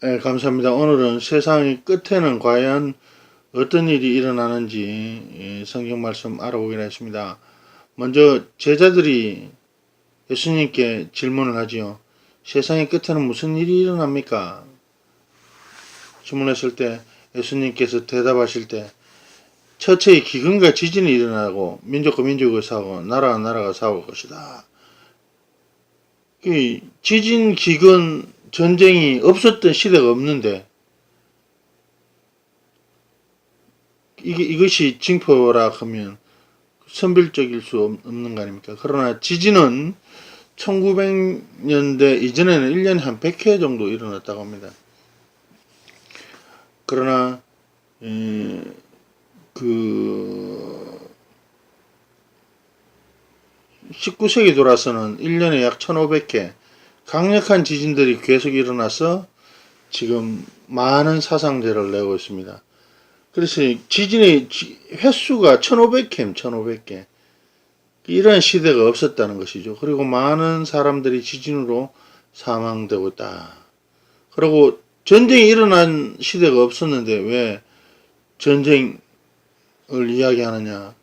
네, 감사합니다. 오늘은 세상의 끝에는 과연 어떤 일이 일어나는지 예, 성경 말씀 알아보기로 했습니다. 먼저 제자들이 예수님께 질문을 하지요. 세상의 끝에는 무슨 일이 일어납니까? 질문했을 때 예수님께서 대답하실 때 처체의 기근과 지진이 일어나고 민족과 민족이 싸우고 나라와 나라가 싸울 것이다. 이 지진, 기근, 전쟁이 없었던 시대가 없는데 이게 이것이 징표라 하면 선별적일 수 없- 없는 거 아닙니까? 그러나 지진은 1900년대 이전에는 1년에 한 100회 정도 일어났다고 합니다. 그러나 에, 그 19세기 돌아서는 1년에 약 1500회 강력한 지진들이 계속 일어나서 지금 많은 사상자를 내고 있습니다. 그래서 지진의 지- 횟수가 1500회, 1500개. 이런 시대가 없었다는 것이죠. 그리고 많은 사람들이 지진으로 사망되고 있다. 그리고 전쟁이 일어난 시대가 없었는데 왜 전쟁을 이야기하느냐.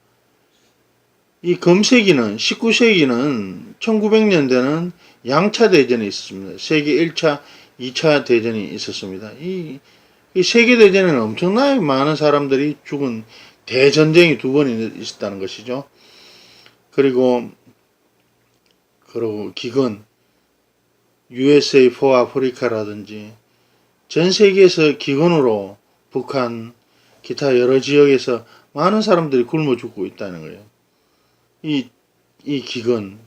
이 금세기는 19세기는 1900년대는 양차 대전이 있었습니다. 세계 1차, 2차 대전이 있었습니다. 이, 이 세계 대전에는 엄청나게 많은 사람들이 죽은 대전쟁이 두 번이 있었다는 것이죠. 그리고 그리고 기근 USA for 아프리카라든지 전 세계에서 기근으로 북한 기타 여러 지역에서 많은 사람들이 굶어 죽고 있다는 거예요. 이, 이 기근,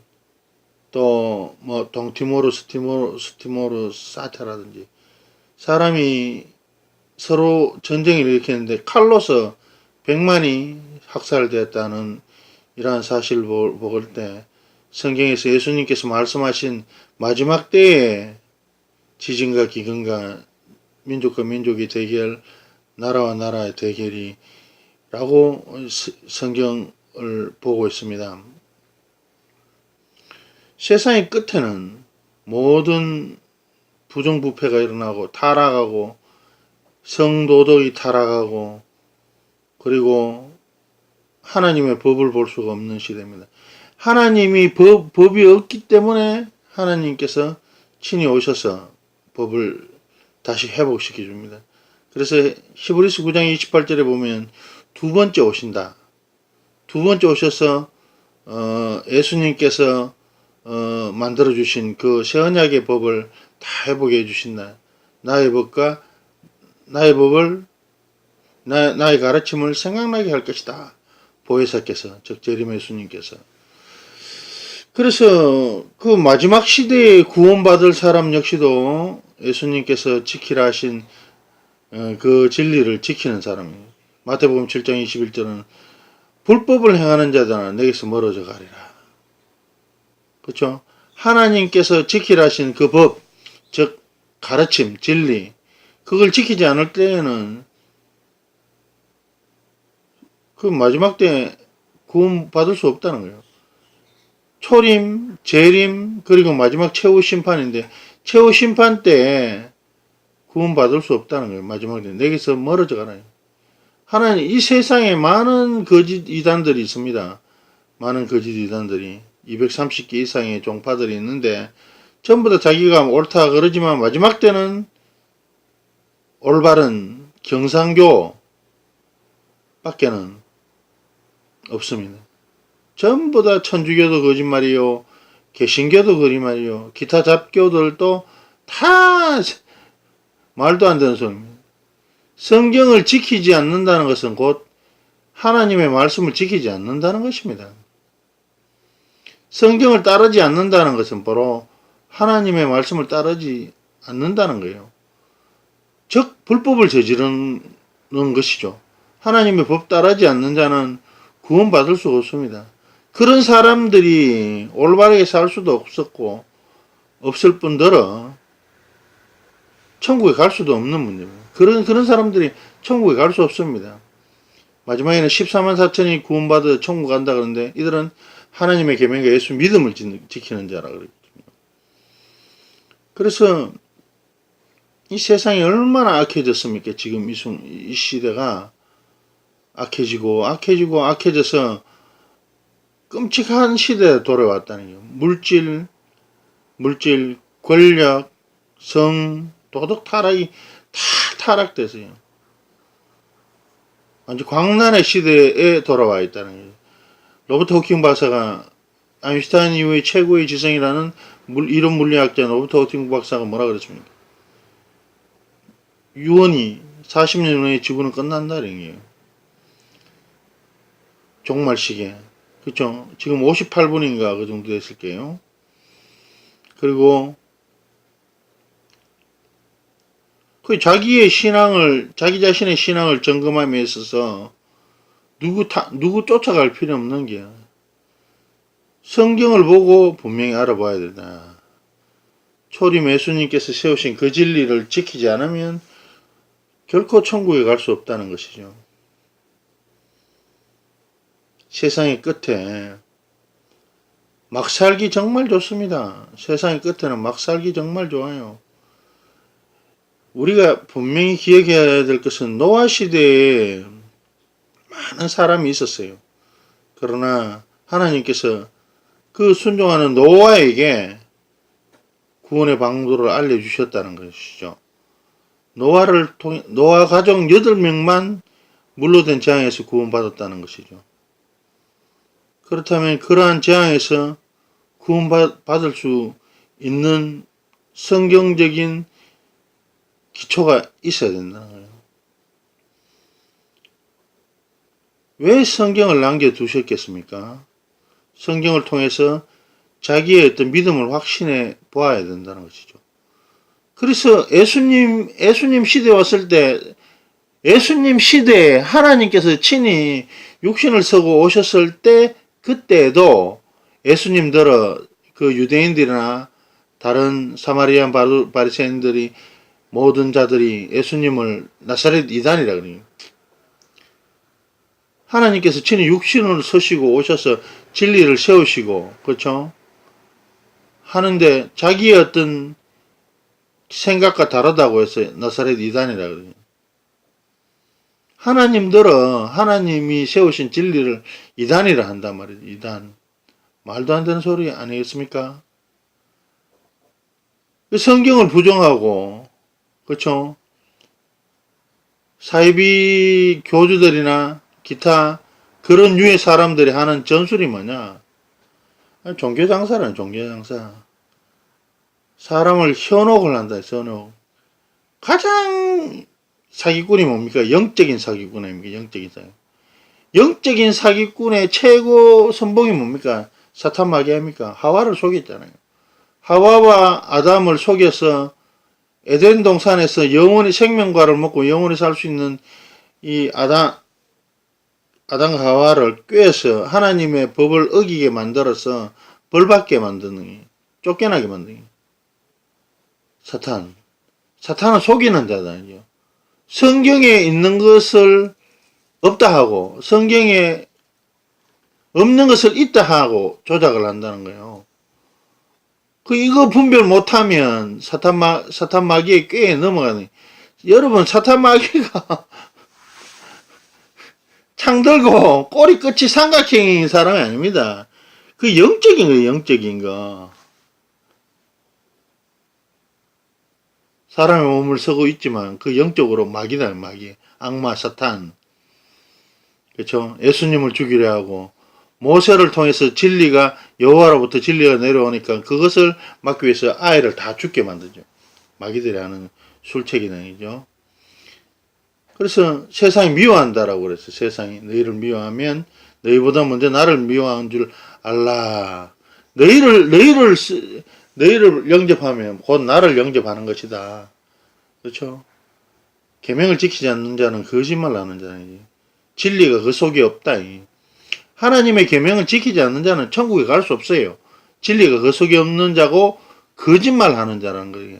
또, 뭐, 동티모르, 스티모르, 스티모르 사태라든지, 사람이 서로 전쟁을 일으켰는데 칼로서 100만이 학살되었다는 이러한 사실을 보- 보을 때, 성경에서 예수님께서 말씀하신 마지막 때에 지진과 기근과 민족과 민족의 대결, 나라와 나라의 대결이 라고 스- 성경을 보고 있습니다. 세상의 끝에는 모든 부정부패가 일어나고 타락하고 성도덕이 타락하고 그리고 하나님의 법을 볼 수가 없는 시대입니다. 하나님이 법, 법이 없기 때문에 하나님께서 친히 오셔서 법을 다시 회복시켜 줍니다. 그래서 히브리스 9장 28절에 보면 두 번째 오신다. 두 번째 오셔서 어, 예수님께서 어, 만들어 주신 그 새 언약의 법을 다 회복해 주신다. 나의 법과 나의 법을 나, 나의 가르침을 생각나게 할 것이다. 보혜사께서 즉 재림 예수님께서 그래서 그 마지막 시대에 구원받을 사람 역시도 예수님께서 지키라 하신 어, 그 진리를 지키는 사람이에요. 마태복음 7장 21절은 불법을 행하는 자들아 내게서 멀어져 가리라. 그렇죠? 하나님께서 지키라 하신 그 법, 즉 가르침, 진리, 그걸 지키지 않을 때에는 그 마지막 때 구원 받을 수 없다는 거예요. 초림, 재림, 그리고 마지막 최후 심판인데 최후 심판 때 구원 받을 수 없다는 거예요. 마지막 때 내게서 멀어져 가라요. 하나님 이 세상에 많은 거짓 이단들이 있습니다. 많은 거짓 이단들이 230개 이상의 종파들이 있는데 전부 다 자기가 옳다 그러지만 마지막 때는 올바른 경상교 밖에는 없습니다. 전부 다 천주교도 거짓말이요. 개신교도 거짓말이요. 기타 잡교들도 다 말도 안 되는 소리입니다. 성경을 지키지 않는다는 것은 곧 하나님의 말씀을 지키지 않는다는 것입니다. 성경을 따르지 않는다는 것은 바로 하나님의 말씀을 따르지 않는다는 거예요. 즉 불법을 저지르는 것이죠. 하나님의 법 따르지 않는 자는 구원받을 수가 없습니다. 그런 사람들이 올바르게 살 수도 없었고 없을 뿐더러 천국에 갈 수도 없는 문제입니다. 그런 그런 사람들이 천국에 갈 수 없습니다. 마지막에는 14만 4천이 구원받아 천국 간다 그러는데 이들은 하나님의 계명과 예수 믿음을 지- 지키는 자라 그랬습니다. 그래서 이 세상이 얼마나 악해졌습니까? 지금 이, 시대가 악해지고 악해지고 악해져서 끔찍한 시대에 돌아왔다는 거예요. 물질, 물질, 권력, 성, 도덕 타락이 다 타락돼서요. 완전 광란의 시대에 돌아와 있다는 거예요. 로버트 호킹 박사가 아인슈타인 이후의 최고의 지성이라는 물, 이론 물리학자 로버트 호킹 박사가 뭐라 그랬습니까? 유언이 40년 후에 지구는 끝난다는 거예요. 종말시계. 그쵸? 지금 58분인가 그 정도 됐을 게요. 그리고 그 자기의 신앙을 자기 자신의 신앙을 점검함에 있어서 누구 타, 누구 쫓아갈 필요 없는 게 성경을 보고 분명히 알아봐야 된다. 초림 예수님께서 세우신 그 진리를 지키지 않으면 결코 천국에 갈 수 없다는 것이죠. 세상의 끝에 막 살기 정말 좋습니다. 세상의 끝에는 막 살기 정말 좋아요. 우리가 분명히 기억해야 될 것은 노아 시대에 많은 사람이 있었어요. 그러나 하나님께서 그 순종하는 노아에게 구원의 방도를 알려주셨다는 것이죠. 노아를 통해, 노아 가족 8명만 물로 된 재앙에서 구원받았다는 것이죠. 그렇다면 그러한 재앙에서 구원받을 수 있는 성경적인 기초가 있어야 된다는 거예요. 왜 성경을 남겨두셨겠습니까? 성경을 통해서 자기의 어떤 믿음을 확신해 보아야 된다는 것이죠. 그래서 예수님, 예수님 시대에 왔을 때, 예수님 시대에 하나님께서 친히 육신을 서고 오셨을 때, 그때도 예수님들어 그 유대인들이나 다른 사마리안 바리- 바리새인들이 모든 자들이 예수님을 나사렛 이단이라 그래요. 하나님께서 친히 육신을 서시고 오셔서 진리를 세우시고 그렇죠? 하는데 자기의 어떤 생각과 다르다고 해서 나사렛 이단이라 그래요. 하나님들은 하나님이 세우신 진리를 이단이라 한단 말이에요. 이단. 말도 안 되는 소리 아니겠습니까? 그 성경을 부정하고 그렇죠? 사이비 교주들이나 기타 그런 류의 사람들이 하는 전술이 뭐냐? 아니, 종교 장사라는 종교 장사. 사람을 현혹을 한다, 현혹. 가장 사기꾼이 뭡니까? 영적인 사기꾼 아닙니까? 영적인 사기. 영적인 사기꾼의 최고 선봉이 뭡니까? 사탄 마귀입니까? 하와를 속였잖아요. 하와와 아담을 속여서 에덴 동산에서 영원히 생명과를 먹고 영원히 살 수 있는 이 아담, 아담과 하와를 꿰서 하나님의 법을 어기게 만들어서 벌받게 만드는 게, 쫓겨나게 만드는 게. 사탄. 사탄은 속이는 자다니요. 성경에 있는 것을 없다 하고 성경에 없는 것을 있다 하고 조작을 한다는 거예요. 그 이거 분별 못하면 사탄 마 사탄 마귀의 꾀에 넘어가는. 여러분 사탄 마귀가 창 들고 꼬리 끝이 삼각형인 사람이 아닙니다. 그 영적인 거예요, 영적인 거. 사람의 몸을 쓰고 있지만 그 영적으로 마귀다, 마귀. 악마, 사탄. 그렇죠? 예수님을 죽이려 하고 모세를 통해서 진리가 여호와로부터 진리가 내려오니까 그것을 막기 위해서 아이를 다 죽게 만들죠. 마귀들이 하는 술책이능이죠. 그래서 세상이 미워한다라고 그랬어요. 세상이 너희를 미워하면 너희보다 먼저 나를 미워한 줄 알라. 너희를 너희를 쓰- 너희를 영접하면 곧 나를 영접하는 것이다. 그렇죠? 계명을 지키지 않는 자는 거짓말하는 자이지. 진리가 그 속에 없다. 이. 하나님의 계명을 지키지 않는 자는 천국에 갈 수 없어요. 진리가 그 속에 없는 자고 거짓말하는 자라는 거예요.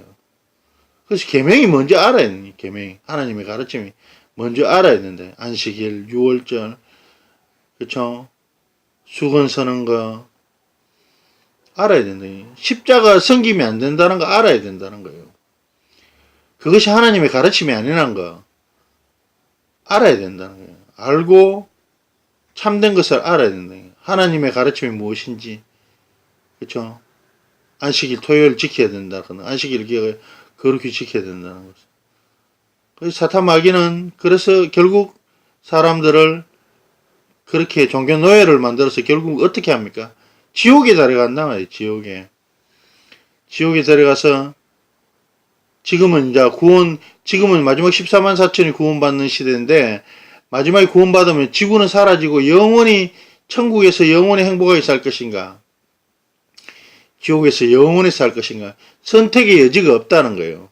그래서 계명이 뭔지 알아야 돼. 계명 하나님의 가르침이 먼저 알아야 된다. 안식일, 유월절, 그렇죠? 수건 서는 거 알아야 된다. 십자가 섬기면 안 된다는 거 알아야 된다는 거예요. 그것이 하나님의 가르침이 아니라는 거 알아야 된다는 거예요. 알고 참된 것을 알아야 된다. 하나님의 가르침이 무엇인지 그렇죠? 안식일 토요일 지켜야 된다거나 안식일 기억에 그렇게 지켜야 된다는 거죠. 그래서 사탄 마귀는 그래서 결국 사람들을 그렇게 종교 노예를 만들어서 결국 어떻게 합니까? 지옥에 데려간단 말이에요. 지옥에. 지옥에 데려가서 지금은 이제 구원 지금은 마지막 14만 4천이 구원받는 시대인데 마지막에 구원받으면 지구는 사라지고 영원히 천국에서 영원히 행복하게 살 것인가? 지옥에서 영원히 살 것인가? 선택의 여지가 없다는 거예요.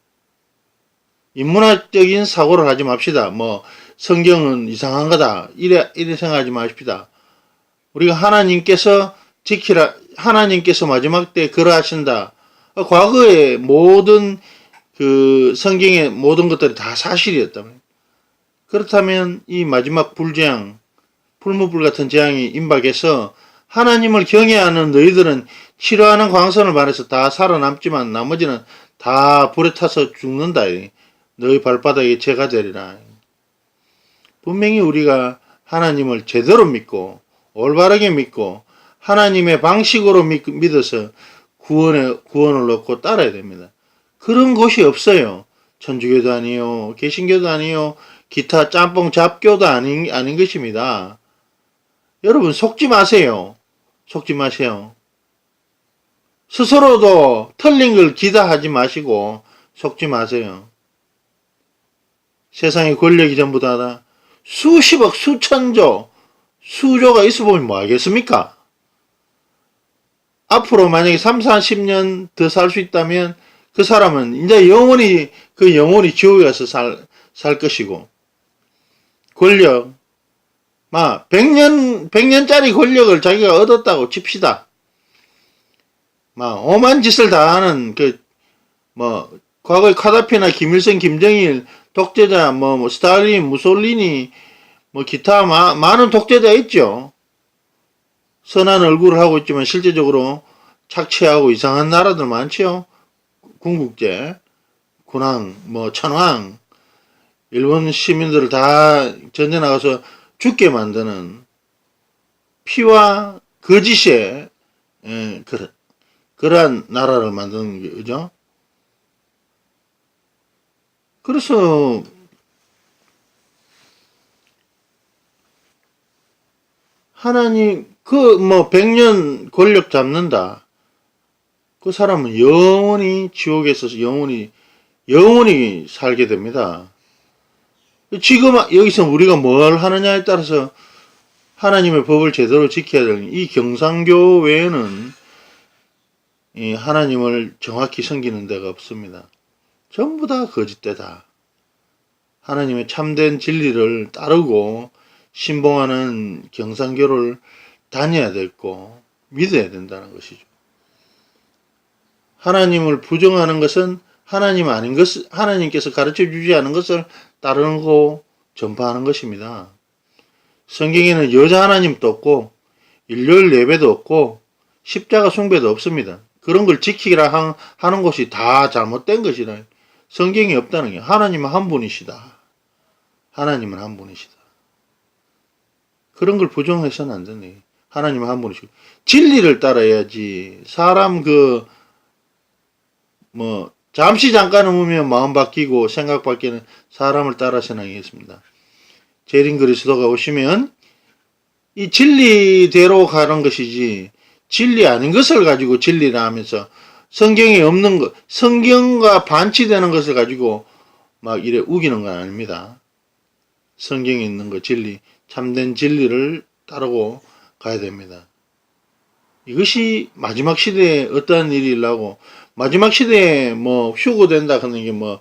인문학적인 사고를 하지 맙시다. 뭐 성경은 이상한 거다. 이래 이래 생각하지 마십시다. 우리가 하나님께서 지키라 하나님께서 마지막 때 그러하신다. 과거의 모든 그 성경의 모든 것들이 다 사실이었다. 그렇다면 이 마지막 불재앙, 풀무불 같은 재앙이 임박해서 하나님을 경외하는 너희들은 싫어하는 광선을 말해서 다 살아남지만 나머지는 다 불에 타서 죽는다. 너희 발바닥에 죄가 되리라. 분명히 우리가 하나님을 제대로 믿고 올바르게 믿고 하나님의 방식으로 믿, 믿어서 구원에, 구원을 얻고 따라야 됩니다. 그런 곳이 없어요. 천주교도 아니요, 개신교도 아니요, 기타 짬뽕 잡교도 아닌, 아닌 것입니다. 여러분, 속지 마세요. 속지 마세요. 스스로도 틀린 걸 기다하지 마시고, 속지 마세요. 세상에 권력이 전부 다다. 수십억, 수천조, 수조가 있어 보면 뭐 하겠습니까? 앞으로 만약에 3, 40년 더 살 수 있다면 그 사람은 이제 영원히, 그 영원히 지옥에 가서 살, 살 것이고, 권력, 막, 100년, 100년짜리 권력을 자기가 얻었다고 칩시다. 막, 오만 짓을 다 하는, 그, 뭐, 과거에 카다피나 김일성, 김정일, 독재자, 뭐, 뭐 스탈린, 무솔리니, 뭐, 기타 마, 많은 독재자 있죠. 선한 얼굴을 하고 있지만 실제적으로 착취하고 이상한 나라들 많죠. 궁극제, 군왕, 뭐 천황, 일본 시민들을 다 전쟁 나가서 죽게 만드는 피와 거짓의 예, 그런 그러한 나라를 만드는 거죠. 그래서 하나님 그 뭐 백년 권력 잡는다. 그 사람은 영원히 지옥에서 영원히 영원히 살게 됩니다. 지금 여기서 우리가 뭘 하느냐에 따라서 하나님의 법을 제대로 지켜야 되는 이 경상교 외에는 이 하나님을 정확히 섬기는 데가 없습니다. 전부 다 거짓되다. 하나님의 참된 진리를 따르고 신봉하는 경상교를 다녀야 되고 믿어야 된다는 것이죠. 하나님을 부정하는 것은 하나님 아닌 것을 하나님께서 가르쳐 주지 않은 것을 따르는 거 전파하는 것입니다. 성경에는 여자 하나님도 없고 일요일 예배도 없고 십자가 숭배도 없습니다. 그런 걸 지키라 하는 것이 다 잘못된 것이라. 성경이 없다는 게 하나님은 한 분이시다. 하나님은 한 분이시다. 그런 걸 부정해서는 안 되네. 하나님은 한 분이시고 진리를 따라야지. 사람 그 뭐 잠시 잠깐 오면 마음 바뀌고 생각 바뀌는 사람을 따라서는 아니겠습니다. 제린 그리스도가 오시면 이 진리대로 가는 것이지 진리 아닌 것을 가지고 진리라 하면서 성경에 없는 것, 성경과 반치되는 것을 가지고 막 이래 우기는 건 아닙니다. 성경에 있는 것, 진리, 참된 진리를 따르고 가야 됩니다. 이것이 마지막 시대에 어떠한 일이 일라고 마지막 시대에 뭐 휴고 된다 하는 게 뭐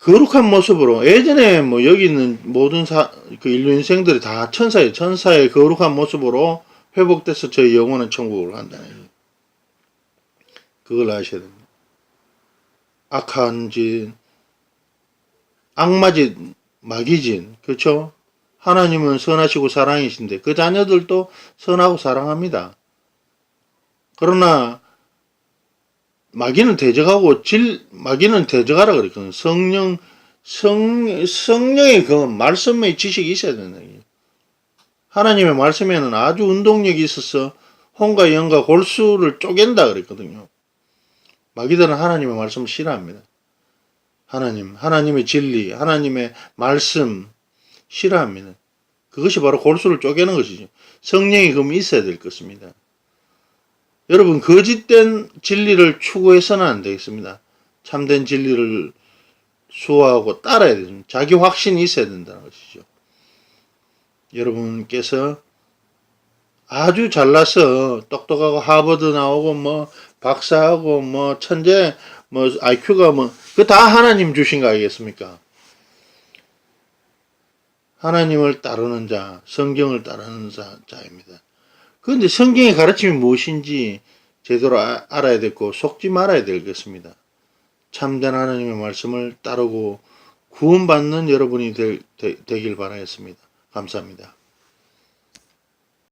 거룩한 모습으로 예전에 뭐 여기 있는 모든 사, 그 인류 인생들이 다 천사의 천사의 거룩한 모습으로 회복돼서 저희 영혼은 천국을 간다는. 그걸 아셔야 됩니다. 악한 짓, 악마 짓, 마귀 짓, 그렇죠? 하나님은 선하시고 사랑이신데 그 자녀들도 선하고 사랑합니다. 그러나 마귀는 대적하고 질 마귀는 대적하라 그랬거든. 성령 성 성령의 그 말씀의 지식이 있어야 된다. 하나님의 말씀에는 아주 운동력이 있어서 혼과 영과 골수를 쪼갠다 그랬거든요. 마귀들은 하나님의 말씀을 싫어합니다. 하나님, 하나님의 진리, 하나님의 말씀 싫어합니다. 그것이 바로 골수를 쪼개는 것이죠. 성령이 그럼 있어야 될 것입니다. 여러분 거짓된 진리를 추구해서는 안 되겠습니다. 참된 진리를 수호하고 따라야 됩니다. 자기 확신이 있어야 된다는 것이죠. 여러분께서 아주 잘나서 똑똑하고 하버드 나오고 뭐 박사하고 뭐 천재 뭐 IQ가 뭐 그 다 하나님 주신 거 아니겠습니까? 하나님을 따르는 자, 성경을 따르는 자, 자입니다. 그런데 성경의 가르침이 무엇인지 제대로 아- 알아야 되고 속지 말아야 되겠습니다. 참된 하나님의 말씀을 따르고 구원받는 여러분이 될, 되, 되길 바라겠습니다. 감사합니다.